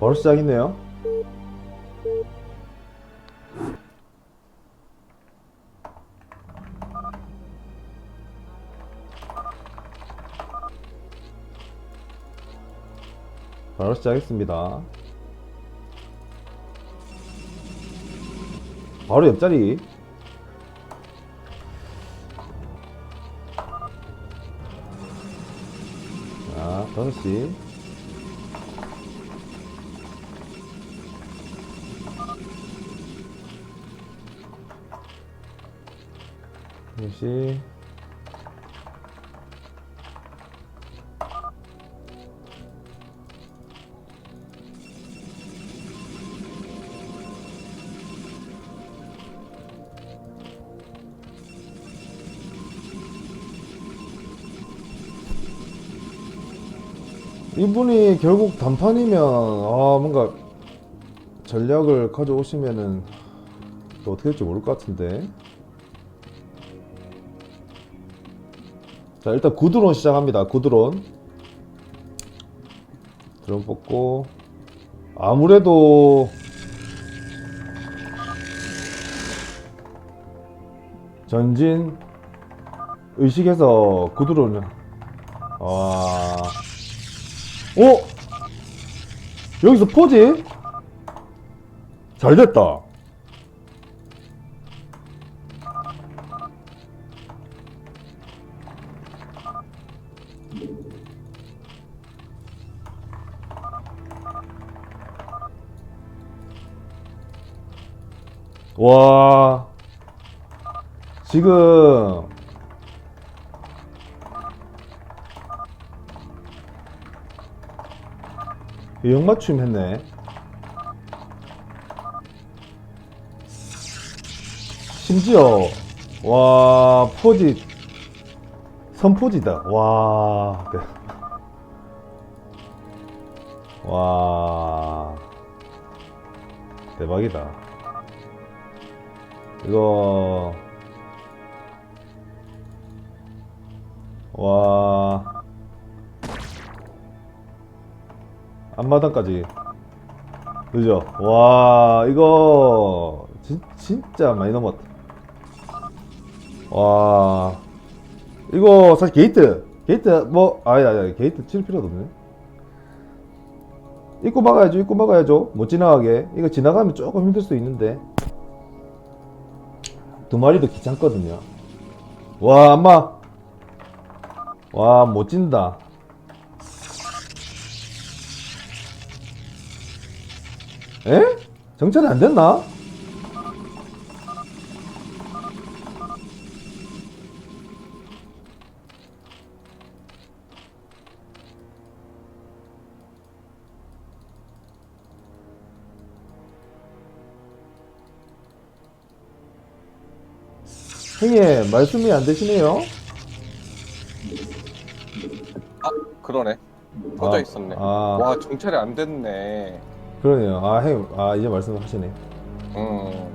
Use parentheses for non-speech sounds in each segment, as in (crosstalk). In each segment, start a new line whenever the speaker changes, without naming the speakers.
바로 시작이네요. 바로 시작했습니다. 바로 옆자리. 자, 5시. 역시. 이분이 결국 단판이면 아 뭔가 전략을 가져오시면은 또 어떻게 될지 모를 것 같은데 자 일단 구드론 시작합니다 구드론 드론 뽑고 아무래도 전진 의식해서 구드론을 와 오! 여기서 포지? 잘 됐다. 와. 지금 역맞춤 했네. 심지어 와 포지 선포지다. 와. 네. 와 대박이다. 이거 와 앞마당까지. 그죠? 와 이거 진, 진짜 많이 넘었다. 와 이거 사실 게이트 게이트 뭐 아니 아니 게이트 칠 필요도 없네. 입구 막아야죠 입구 막아야죠. 못 지나가게. 이거 지나가면 조금 힘들 수 있는데 두 마리도 귀찮거든요 와 엄마 와 못 진다 에? 정찰이 안 됐나? 형님 말씀이 안 되시네요.
아 그러네 꺼져
아,
있었네
아.
와 정찰이 안 됐네
그러네요. 아 형님 아 이제 말씀하시네.
음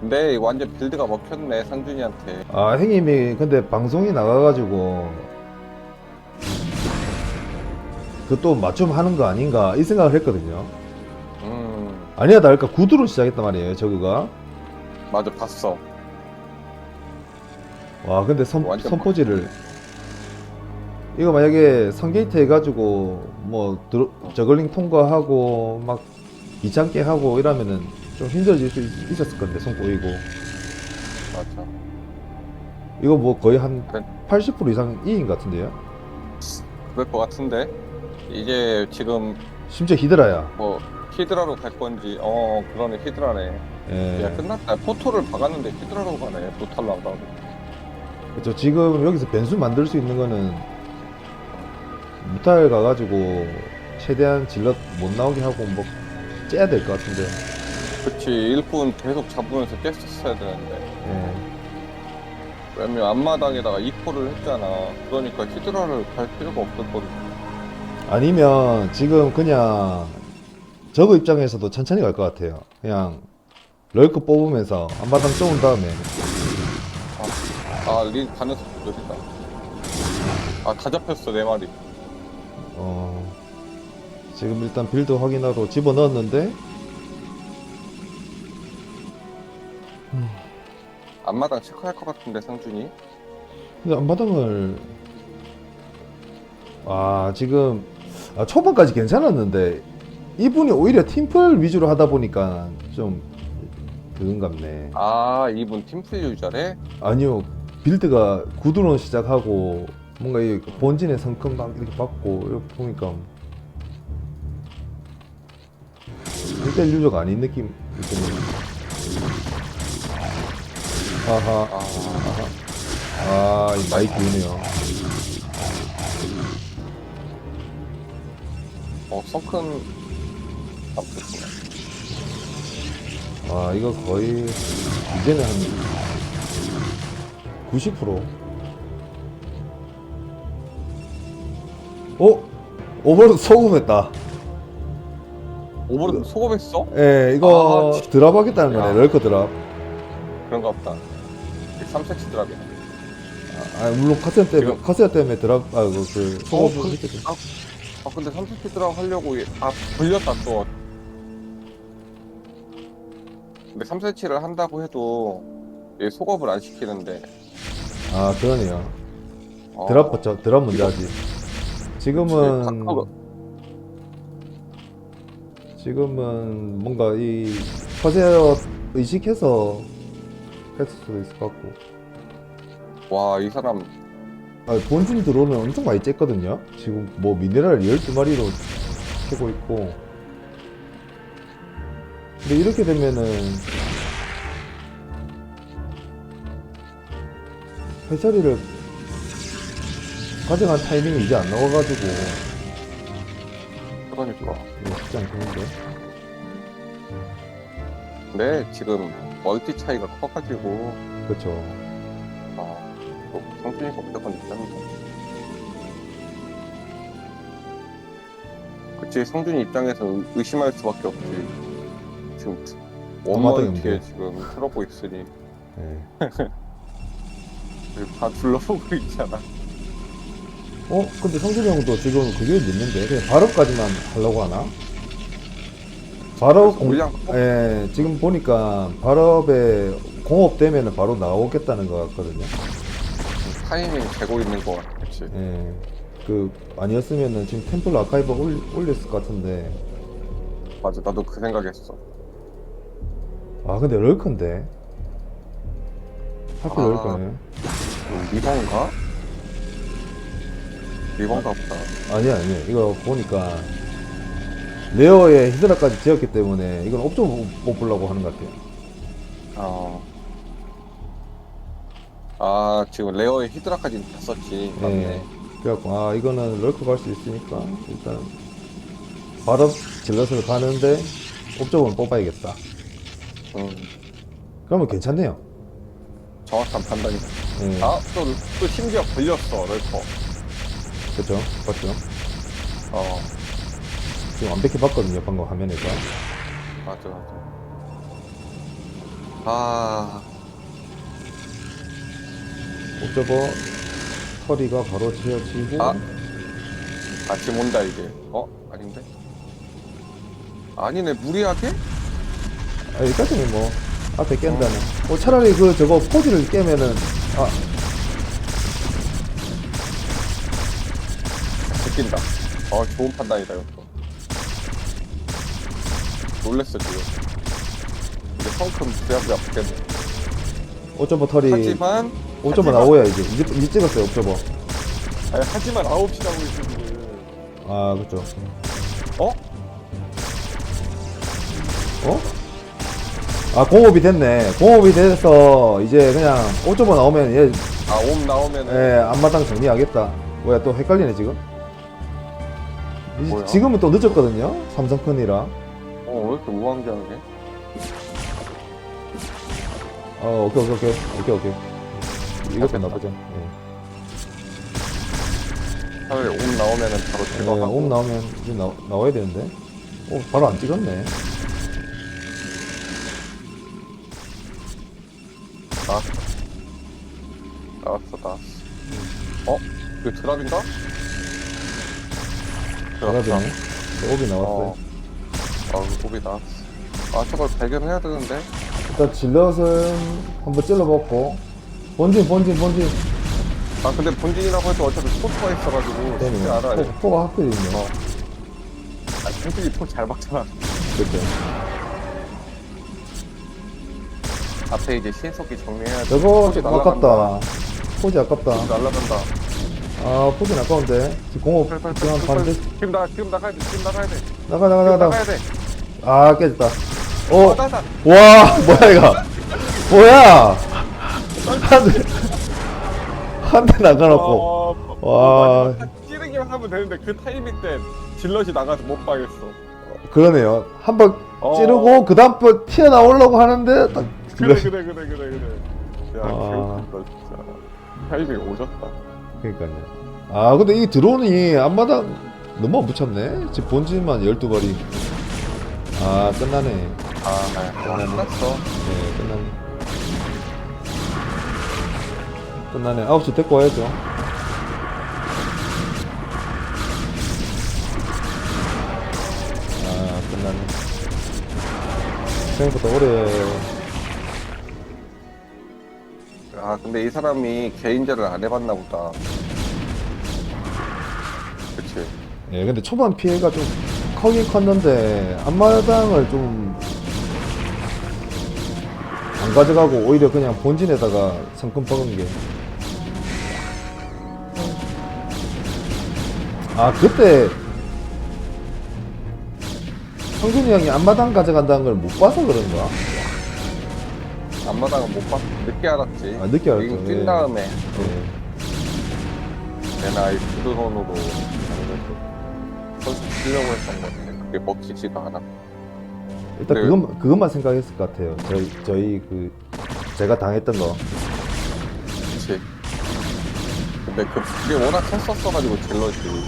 근데 완전 빌드가 먹혔네 상준이한테
아 형님이 근데 방송이 나가가지고 그 또 맞춤 하는 거 아닌가 이 생각을 했거든요.
음
아니야 다를까 구두로 시작했단 말이에요 저거가.
맞아 봤어.
와 근데 선,
완전
선포지를 이거 만약에 선게이트 해가지고 뭐 드로, 저글링 통과하고 막 귀찮게 하고 이러면은 좀 힘들어질 수 있, 있었을 건데 손 꼬이고
맞아.
이거 뭐 거의 한
그래.
80% 이상 이긴 것 같은데요?
그럴 것 같은데? 이제 지금
심지어 히드라야.
뭐 히드라로 갈 건지 어 그러네 히드라네
예.
야 끝났다. 포토를 박았는데 히드라로 가네. 안 가고.
그쵸 지금 여기서 변수 만들 수 있는 거는 무탈 가가지고 최대한 질럿 못 나오게 하고 뭐 째야 될 것 같은데.
그치. 일꾼 계속 잡으면서 깼었어야 되는데.
예.
왜냐면 앞마당에다가 2포를 했잖아. 그러니까 히드라를 갈 필요가 없었거든.
아니면 지금 그냥 저거 입장에서도 천천히 갈 것 같아요. 그냥 럴크 뽑으면서 앞마당 쏘은 다음에.
아린 가는 속도 느리다. 아 다 잡혔어 네 마리.
어 지금 일단 빌드 확인하러 집어 넣었는데?
앞마당 체크할 것 같은데 상준이?
근데 앞마당을 아 지금 아, 초반까지 괜찮았는데 이분이 오히려 팀플 위주로 하다 보니까 좀 그건 같네
아 이분 팀플 유저래?
아니요 빌드가 구드론 시작하고 뭔가 이 본진의 성큼 막 이렇게 받고 이렇게 보니까 1대1 유저가 아닌 드네요 아하
아
아, 이 마이크 오네요.
어, 성큰 아프구나.
아, 이거 거의 이제는 한 90%. 어? 오버로드 소금했다.
오버로드 소금했어?
예, 이거
아, 진-
드랍 하겠다는 거네.
야.
럴커 드랍.
그런가 보다. 3세치 드랍이야.
아, 아, 물론 카세아 때문에,
지금-
카세아 때문에 드랍, 아, 그, 그,
어, 그-. 아, 아 근데 3세치 드랍 하려고 얘- 아 불렸다 또. 근데 3세치를 한다고 해도 얘 속업을 안 시키는데.
아, 그러네요.
어,
드랍 봤죠? 드랍 하지. 지금은
각하가-
지금은 뭔가 이 커세어 의식해서 했을 수도 있을 것 같고
와, 이 사람
아, 본진 드론은 엄청 많이 쬐거든요 지금 뭐 미네랄 12마리로 캐고 있고 근데 이렇게 되면은 해처리를 가져간 타이밍이 이제 안 나와가지고
그러니까.
이거 쉽지 않겠는데
근데 지금 멀티 차이가 커가지고
그렇죠
아, 또 성준이가 무조건 된답니다. 그치, 성준이 입장에서 의- 의심할 수밖에 없지. 지금. 원멀티에 지금 틀어보 있으니
예.
지금 (laughs) 다 둘러보고 있잖아.
어? 근데 성준이 형도 지금 그게 있는데 그냥 발업까지만 하려고 하나? 발업 공...
물량
예, 지금 보니까 발업에 공업 되면은 바로 나오겠다는 것 같거든요.
타이밍 재고 있는 거 같아, 그치?
예. 그 아니었으면은 지금 템플 아카이브 올, 올렸을 것 같은데.
맞아, 나도 그 생각했어.
아 근데 럴컨데. 하필
아.
럴컨네.
리번가? 리번가 보다.
아니 아니 이거 보니까 레어에 히드라까지 지었기 때문에 이건 옵션 못- 못 보려고 하는 것 같아요.
어. 아, 지금 레어에 히드라까지. 맞네.
네. 그래갖고 아 이거는 럴크 갈수 있으니까 일단 발업 질럿을 가는데 옵저버는 뽑아야겠다.
음,
그러면 괜찮네요.
정확한 판단이.
예,
아, 또, 또 심지어 걸렸어, 럴커.
그렇죠. 봤죠.
어,
지금 완벽히 봤거든요. 방금 화면에서.
맞아, 맞아. 아,
옵저버 허리가 바로 채워지고
아. 아, 지금 온다, 이게. 어? 아닌데? 아니네, 무리하게?
아, 여기까지는 뭐 앞에 깬다는. 어, 차라리 그 저거 포지를 깨면은 아
느낀다. 어, 좋은 판단이다, 이것도. 놀랬어, 지금. 이제 성큼 부랴부랴 붙겠네.
옵저버 털이
하지만, 하지만-
나오야 이제 이제 이제 찍었어요 옵저버.
아니, 하지만 9시 하고 있는데.
아 그렇죠.
어?
어? 아 공업이 됐네. 공업이 돼서 이제 그냥 옵저버 나오면 얘
아, 옴 나오면은.
예, 앞마당 정리하겠다. 뭐야, 또 헷갈리네, 지금? 이-
뭐야?
지금은 또 늦었거든요? 삼성큰이라.
어, 왜 이렇게 우왕좌왕해?
어, 오케이, 오케이, 오케이. 오케이, 오케이. 이것도. 나쁘죠. 예.
차라리 옴 나오면은 바로
예,
제거하고.
옴 나오면 이제 나, 나와야 되는데. 오, 바로 안 찍었네.
나왔어, 나왔어. 어? 이거 드랍인가?
잘하네. 오비 나왔어요.
어. 아, 고비 나왔어. 아, 저걸 발견해야 되는데.
일단 질럿은 한번 찔러봤고 본진 본진 본진
아, 근데 본진이라고 해도 어차피 포토가 있어가지고 쉽지.
포, 포가 확실히 있네.
어. 아, 본진이 포잘 박잖아.
그렇죠.
앞에 이제 신속히 정리해야 돼.
저거. 아깝다. 포지 아깝다.
날라간다.
아 포지 아까운데. 지금 공업 그냥 반대.
지금 나, 지금 나가야 돼. 지금 나가야 돼.
나가 나가 나가
나가야 돼.
아 깨졌다.
어,
어,
나다.
와 (laughs) 뭐야 이거? 뭐야? 한 대 한 대 나가놓고.
어,
와.
마지막 딱 찌르기만 하면 되는데 그 타이밍 때 질럿이 나가서 못 봐겠어.
그러네요. 한 번
어.
찌르고 그 다음 번 튀어나오려고 하는데 딱
그래
질럿이-
그래 그래 그래 그래. 야,
아.
개웃긴다 진짜. 타이밍 오졌다.
그러니까요. 아 근데 이 드론이 앞마당 너무 안 붙였네. 지금 본진만 12발이. 아 끝나네.
아, 아, 끝났어.
네 끝나네. 끝나네. 9시 데리고 와야죠. 아 끝나네. 생각보다 오래
아, 근데 이 사람이 개인전을 안 해봤나 보다. 그치.
예, 근데 초반 피해가 좀 크긴 컸는데 앞마당을 좀 안 가져가고 오히려 그냥 본진에다가 성큼 박은 게. 아 그때 성준이 형이 앞마당 가져간다는 걸 못 봐서 그런가?
앞마당은 못 봤, 늦게 알았지.
아, 늦게 알았죠.
링
예.
뛴 다음에
예.
내 나이 부드러운으로 선수 치려고 했던 건데 그게 먹히지가 않아.
일단
네.
그것 그것만 생각했을 것 같아요. 저희 저희 그 제가 당했던 거.
그치. 근데 그, 그게 워낙 컸었어가지고 젤럿이.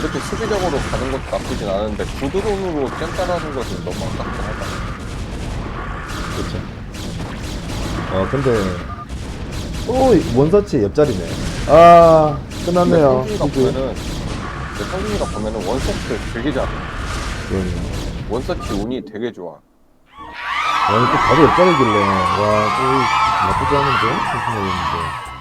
이렇게 수비적으로 가는 것도 나쁘진 않은데 구드론으로 깬다라는 것은 너무 아깝긴 하다.
그렇죠. 어 근데 또 원서치 옆자리네. 아 끝났네요.
성준이가? 보면은 근데 성준이가 보면은 원서치를 되게 잘해.
그러네.
원서치 운이 되게 좋아.
와, 또 바로 옆자리길래 와또 나쁘지 않은데 생각했는데